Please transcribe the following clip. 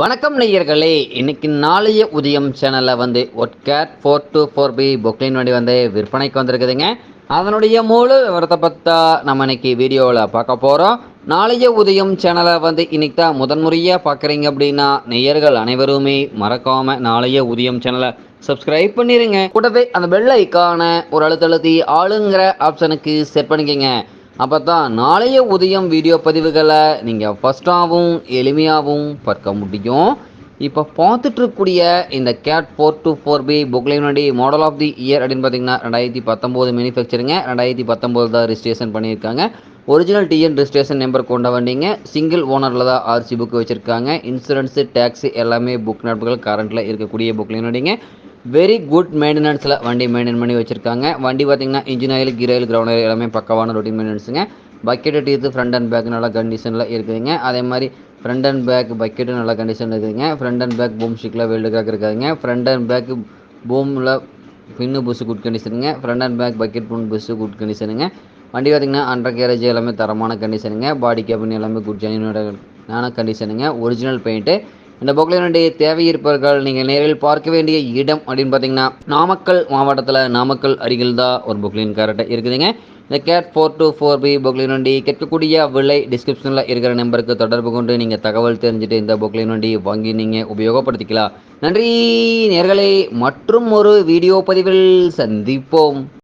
வணக்கம் நேயர்களே. இன்னைக்கு நாளைய உதயம் சேனலில் வந்து ஒட்கேட் four two four B Poclain வண்டி வந்து விற்பனைக்கு வந்திருக்குதுங்க. அதனுடைய முழு விவரத்தை பற்றா நம்ம இன்னைக்கு வீடியோவில் பார்க்க போகிறோம் நாளைய உதயம் சேனலை வந்து இன்னைக்கு தான் முதன்முறையாக பார்க்குறீங்க அப்படின்னா நேயர்கள் அனைவருமே மறக்காமல் நாளைய உதயம் சேனலை சப்ஸ்கிரைப் பண்ணிடுங்க கூடவே அந்த பெல் ஐக்கான ஒரு அழுத்தழுத்தி ஆளுங்கிற ஆப்ஷனுக்கு செட் பண்ணிக்கங்க. அப்போ தான் நாளைய உதயம் வீடியோ பதிவுகளை நீங்கள் ஃபஸ்ட்டாகவும் எளிமையாகவும் பார்க்க முடியும். இப்போ பார்த்துட்ருக்கக்கூடிய இந்த Cat four two four B புக்லைனுடைய model of the year அப்படின்னு பார்த்தீங்கன்னா ரெண்டாயிரத்தி பத்தொம்போது மேனுஃபேக்சருங்க ரெண்டாயிரத்தி பத்தொம்போது தான் ரிஜிஸ்ட்ரேஷன் பண்ணியிருக்காங்க. ஒரிஜினல் டிஎன் ரிஜிஸ்ட்ரேஷன் நம்பர் கொண்ட வண்டிங்க. சிங்கிள் ஓனரில் தான் ஆர்சி புக் வச்சுருக்காங்க. இன்சூரன்ஸு டேக்ஸு எல்லாமே புக் நடப்புகள் கரண்ட்டில் இருக்கக்கூடிய புக்லைனுடையங்க வெரி குட் மெயின்டெனன்ஸில் வண்டி மெயின்டைன் பண்ணி வச்சுருக்காங்க. வண்டி பார்த்தீங்கன்னா engine oil gear oil ground oil எல்லாமே பக்கவான routine மெயின்டெனன்ஸுங்க bucket teeth front and back நல்ல கண்டிஷனில் இருக்குதுங்க. அதே மாதிரி ஃப்ரண்ட் அண்ட் பேக் பக்கெட்டு நல்ல கண்டிஷனில் இருக்குதுங்க. ஃப்ரண்ட் அண்ட் பேக் பூம் ஸ்டிக்கில் வெல்டு காக் இருக்காதுங்க. ஃப்ரண்ட் அண்ட் பேக் பூமில் pin bush good கண்டிஷனுங்க front and back bucket boom bush good கண்டிஷனுங்க வண்டி பார்த்திங்கன்னா அண்டர் கேரேஜ் எல்லாமே தரமான கண்டிஷனுங்க பாடி கேபின் எல்லாமே குட் ஜெனியூனான கண்டிஷனுங்க ஒரிஜினல் பெயிண்ட்டு இந்த பொக்லைனுடைய தேவை இருப்பவர்கள் நீங்கள் நேரில் பார்க்க வேண்டிய இடம் அப்படின்னு பார்த்தீங்கன்னா நாமக்கல் மாவட்டத்தில் நாமக்கல் அருகில் தான் ஒரு பொக்லின் கரெக்டாக இருக்குதுங்க. இந்த Cat four two four B Poclain வண்டி கேட்கக்கூடிய விலை டிஸ்கிரிப்ஷனில் இருக்கிற நம்பருக்கு தொடர்பு கொண்டு நீங்கள் தகவல் தெரிஞ்சுட்டு இந்த பொக்லின் வண்டி வாங்கி நீங்கள் உபயோகப்படுத்திக்கலாம். நன்றி நேர்களை. மற்றும் ஒரு வீடியோ பதிவில் சந்திப்போம்.